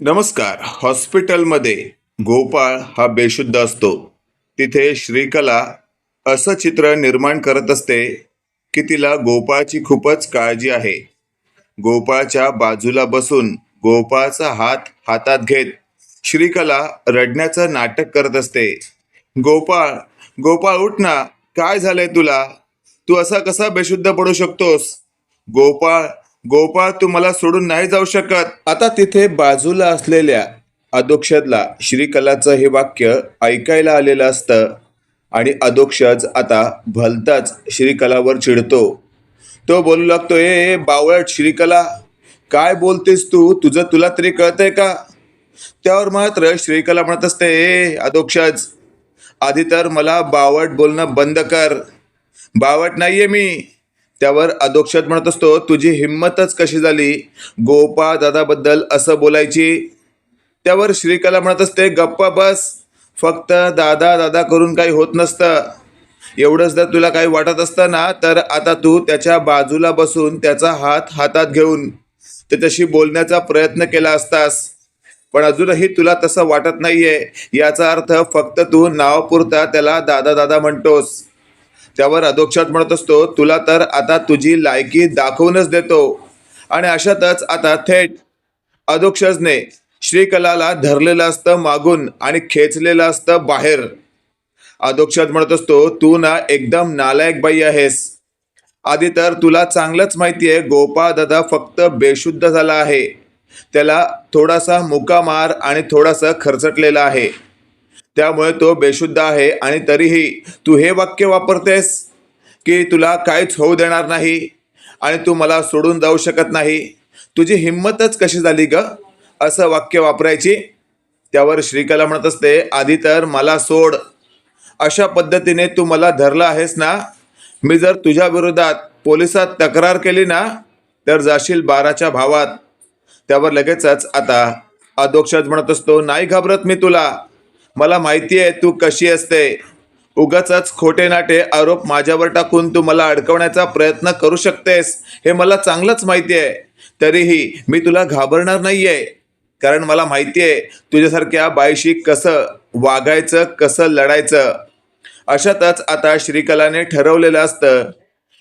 नमस्कार. हॉस्पिटलमध्ये गोपाळ हा बेशुद्ध असतो. तिथे श्रीकला असं चित्र निर्माण करत असते की तिला गोपाळची खूपच काळजी आहे. गोपाळच्या बाजूला बसून गोपाळचा हात हातात घेत श्रीकला रडण्याचं नाटक करत असते. गोपाळ गोपाळ उठ ना काय झालंय तुला? तू असा कसा बेशुद्ध पडू शकतोस? गोपाळ गोपाळ तू मला सोडून नाही जाऊ शकत. आता तिथे बाजूला असलेल्या अधोक्षदला श्रीकलाचं हे वाक्य ऐकायला आलेलं असतं. आणि अधोक्षज आता भलताच श्रीकलावर चिडतो. तो बोलू लागतो ए ए, बावळट श्रीकला काय बोलतेस तू? तुझं तुला तरी कळतंय का? त्यावर मात्र श्रीकला म्हणत असते ए अधोक्षज आधी तर मला बावट बोलणं बंद कर. बावट नाहीये मी. त्यावर अधोक्षत म्हणत असतो तुझी हिंमतच कशी झाली? गोपा दादाबद्दल असं बोलायची? त्यावर श्रीकला म्हणत असते गप्पा बस फक्त दादा दादा करून काही होत नसतं. एवढंच जर तुला काही वाटत असतं ना तर आता तू त्याच्या बाजूला बसून त्याचा हात हातात घेऊन त्याच्याशी बोलण्याचा प्रयत्न केला असतास. पण अजूनही तुला तसं वाटत नाहीये. याचा अर्थ फक्त तू नावपुरता त्याला दादा दादा म्हणतोस. त्यावर अधोक्षात म्हणत असतो तुला तर आता तुझी लायकी दाखवूनच देतो. आणि अशातच आता थेट अधोक्षजने श्रीकलाला धरलेलं असतं मागून आणि खेचलेलं असतं बाहेर. अधोक्षात म्हणत असतो तू ना एकदम नालायक बाई आहेस. आधी तर तुला चांगलंच माहिती आहे गोपाळ दादा फक्त बेशुद्ध झाला आहे. त्याला थोडासा मुका मार आणि थोडासा खरचटलेला आहे. त्यामुळे तो बेशुद्ध आहे आणि तरीही तू हे वाक्य वापरतेस की तुला काहीच होऊ देणार नाही आणि तू मला सोडून जाऊ शकत नाही. तुझी हिंमतच कशी झाली ग? असं वाक्य वापरायची? त्यावर श्रीकला म्हणत असते आधी तर मला सोड. अशा पद्धतीने तू मला धरला आहेस ना? मी जर तुझ्या विरोधात पोलिसात तक्रार केली ना तर जाशील बाराच्या भावात. त्यावर लगेचच आता अधोक्षज म्हणत असतो नाही घाबरत मी तुला. मला माहिती आहे तू कशी असते. उगाच खोटे नाटे आरोप माझ्यावर टाकून तू मला अडकवण्याचा प्रयत्न करू शकतेस हे मला चांगलंच माहिती आहे. तरीही मी तुला घाबरणार नाही आहे कारण मला माहिती आहे तुझ्यासारख्या बाईशी कसं वागायचं कसं लढायचं. अशातच आता श्रीकलाने ठरवलेलं असतं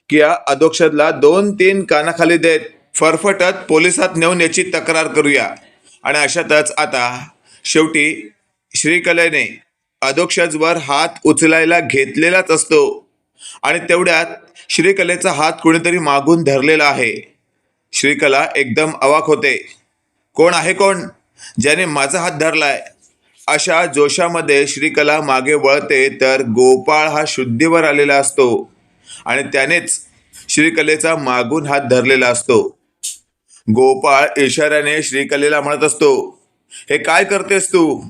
की या अधोक्षदला दोन तीन कानाखाली देत फरफटत पोलिसात नेऊन याची तक्रार करूया. आणि अशातच आता शेवटी श्रीकलेने अधोक्षजवर हात उचलायला घेतलेलाच असतो. आणि तेवढ्यात श्रीकलेचा हात कुणीतरी मागून धरलेला आहे. श्रीकला एकदम अवाक होते. कोण आहे कोण? ज्याने माझा हात धरलाय. अशा जोशामध्ये श्रीकला मागे वळते तर गोपाळ हा शुद्धीवर आलेला असतो. आणि त्यानेच श्रीकलेचा मागून हात धरलेला असतो. गोपाळ इशाऱ्याने श्रीकलेला म्हणत असतो हे काय करतेस तू?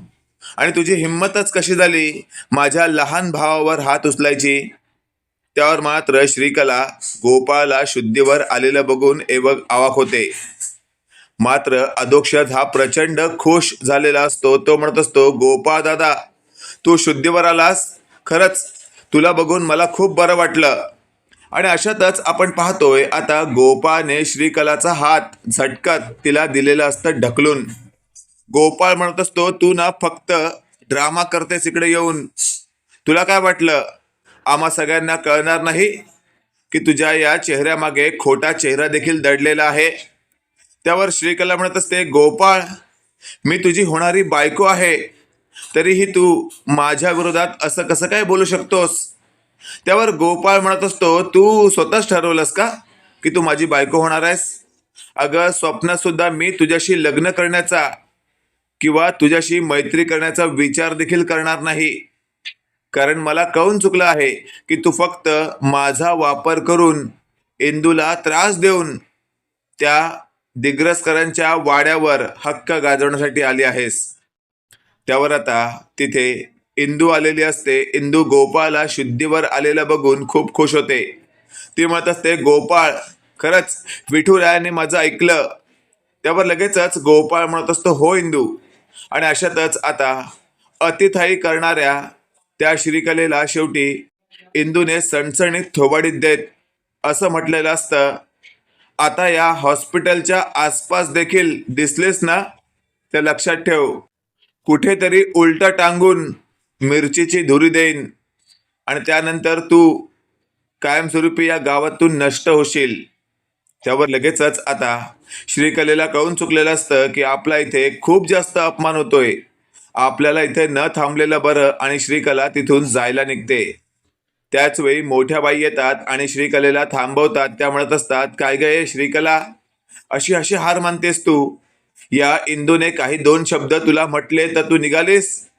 आणि तुझी हिंमतच कशी झाली? माझ्या लहान भावावर हात उचलायची. त्यावर मात्र श्रीकला गोपाळला शुद्धीवर आलेलं बघून एवग आवाक होते. मात्र अधोक्षत हा प्रचंड खुश झालेला असतो. तो म्हणत असतो गोपाळ दादा तू शुद्धीवर आलास? खरंच तुला बघून मला खूप बरं वाटलं. आणि अशातच आपण पाहतोय आता गोपाने श्रीकलाचा हात झटकत तिला दिलेलं असतं ढकलून. गोपाळ म्हणत असतो तू ना फक्त ड्रामा करतेस इकडे येऊन. तुला काय वाटलं? आम्हा सगळ्यांना कळणार नाही की तुझ्या या चेहऱ्यामागे खोटा चेहरा देखील दडलेला आहे. त्यावर श्रीकला म्हणत असते गोपाळ मी तुझी होणारी बायको आहे. तरीही तू माझ्या विरोधात असं कसं काय बोलू शकतोस? त्यावर गोपाळ म्हणत असतो तू स्वतःच ठरवलंस का की तू माझी बायको होणार आहेस? अगं स्वप्नात सुद्धा मी तुझ्याशी लग्न करण्याचा किंवा तुझ्याशी मैत्री करण्याचा विचार देखील करणार नाही. कारण मला कळून चुकलं आहे की तू फक्त माझा वापर करून इंदूला त्रास देऊन त्या दिग्रसकरांच्या वाड्यावर हक्क गाजवण्यासाठी आली आहेस. त्यावर आता तिथे इंदू आलेली असते. इंदू गोपाळला शुद्धीवर आलेलं बघून खूप खुश होते. ती म्हणत असते गोपाळ खरंच विठुरायाने माझं ऐकलं. त्यावर लगेचच गोपाळ म्हणत असतो हो इंदू आणि अशातच आता अतिथाई करणाऱ्या त्या श्रीकलेला शेवटी इंदूने सणसणीत थोबाडीत देत असं म्हटलेलं असतं. आता या हॉस्पिटलच्या आसपास देखील दिसलेस ना? तर लक्षात ठेव. कुठेतरी उलट टांगून मिरचीची धुरी देईन. आणि त्यानंतर तू कायमस्वरूपी या गावातून नष्ट होशील. त्यावर लगेचच आता श्रीकलेला कळून चुकलेलं असतं की आपला इथे खूप जास्त अपमान होतोय. आपल्याला इथे न थांबलेलं बरं आणि श्रीकला तिथून जायला निघते. त्याचवेळी मोठ्या बाई येतात आणि श्रीकलेला थांबवतात त्या म्हणत असतात काय गे श्रीकला? अशी अशी हार मानतेस तू? या इंदूने काही दोन शब्द तुला म्हटले तर तू निघालीस?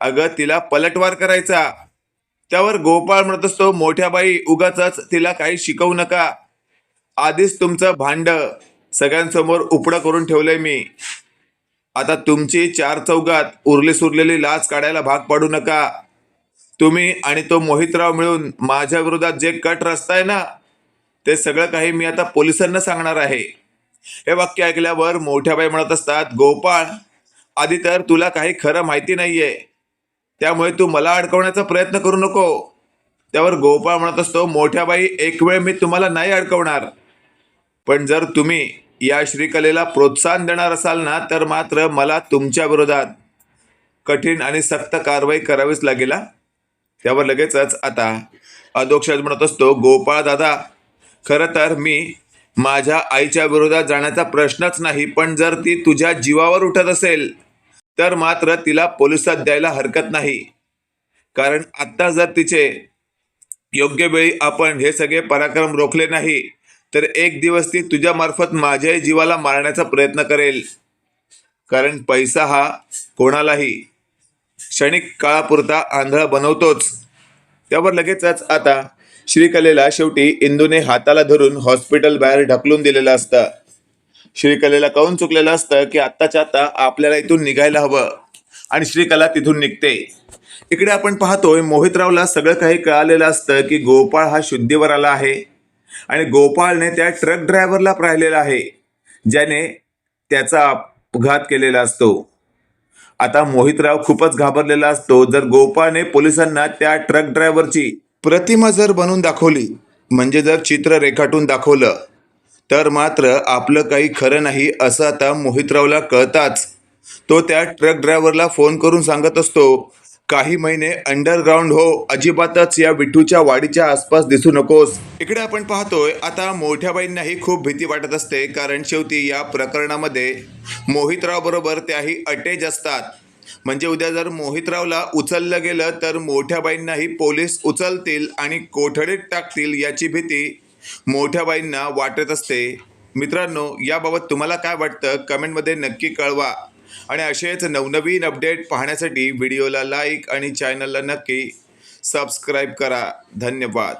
अगं तिला पलटवार करायचा. त्यावर गोपाळ म्हणत असतो मोठ्या बाई उगाच तिला काही शिकवू नका. आधीच तुमचं भांड सगळ्यांसमोर उपडं करून ठेवलंय मी. आता तुमची चार चौघात उरली सुरलेली लाच काढायला भाग पाडू नका. तुम्ही आणि तो मोहितराव मिळून माझ्या विरोधात जे कट रस्ताय ना ते सगळं काही मी आता पोलिसांना सांगणार आहे. हे वाक्य ऐकल्यावर मोठ्या बाई म्हणत असतात गोपाळ आधी तर तुला काही खरं माहिती नाहीये. त्यामुळे तू मला अडकवण्याचा प्रयत्न करू नको. त्यावर गोपाळ म्हणत असतो मोठ्या बाई एक वेळ मी तुम्हाला नाही अडकवणार. पण जर तुम्ही या श्रीकलेला प्रोत्साहन देणार असाल ना तर मात्र मला तुमच्या विरोधात कठीण आणि सक्त कारवाई करावीच लागेल हा. त्यावर लगेचच आता अधोक्षज म्हणत असतो गोपाळ दादा खरं तर मी माझ्या आईच्या विरोधात जाण्याचा प्रश्नच नाही पण जर ती तुझ्या जीवावर उठत असेल तर मात्र तिला पोलिसात द्यायला हरकत नाही कारण आत्ता जर तिचे योग्य वेळी आपण हे सगळे पराक्रम रोखले नाही तर एक दिवस ती तुझ्यामार्फत माझ्याही जीवाला मारण्याचा प्रयत्न करेल. कारण पैसा हा कोणालाही क्षणिक काळापुरता आंधळा बनवतोच. त्यावर लगेचच आता श्रीकलेला शेवटी इंदूने हाताला धरून हॉस्पिटल बाहेर ढकलून दिलेलं असतं. श्रीकलेला कळून चुकलेलं असतं की आत्ताच्या आता आपल्याला इथून निघायला हवं आणि श्रीकला तिथून निघते. इकडे आपण पाहतोय मोहितरावला सगळं काही कळालेलं असतं की गोपाळ हा शुद्धीवर आला आहे. आणि गोपाळने त्या ट्रक ड्रायव्हरला पाहिलेला आहे ज्याने त्याचा अपघात केलेला असतो. आता मोहितराव खूपच घाबरलेला असतो. जर गोपाळने पोलिसांना त्या ट्रक ड्रायव्हरची प्रतिमा जर बनवून दाखवली म्हणजे जर चित्र रेखाटून दाखवलं तर मात्र आपलं काही खरं नाही असं आता मोहितरावला कळताच. तो त्या ट्रक ड्रायव्हरला फोन करून सांगत असतो काही महिने अंडरग्राऊंड हो अजिबातच या विठूच्या वाडीच्या आसपास दिसू नकोस. इकडे आपण पाहतोय आता मोठ्या बाईंनाही खूप भीती वाटत असते कारण शेवटी या प्रकरणामध्ये मोहितराव बरोबर त्याही अटेज असतात. म्हणजे उद्या जर मोहितरावला उचललं गेलं तर मोठ्या बाईंनाही पोलीस उचलतील आणि कोठडीत टाकतील याची भीती मोठ्या बाईंना वाटत असते. मित्रांनो याबाबत तुम्हाला काय वाटतं? कमेंटमध्ये नक्की कळवा. आणि असेच नवनवीन अपडेट पाहण्यासाठी व्हिडिओला लाईक आणि चॅनलला नक्की सबस्क्राईब करा. धन्यवाद.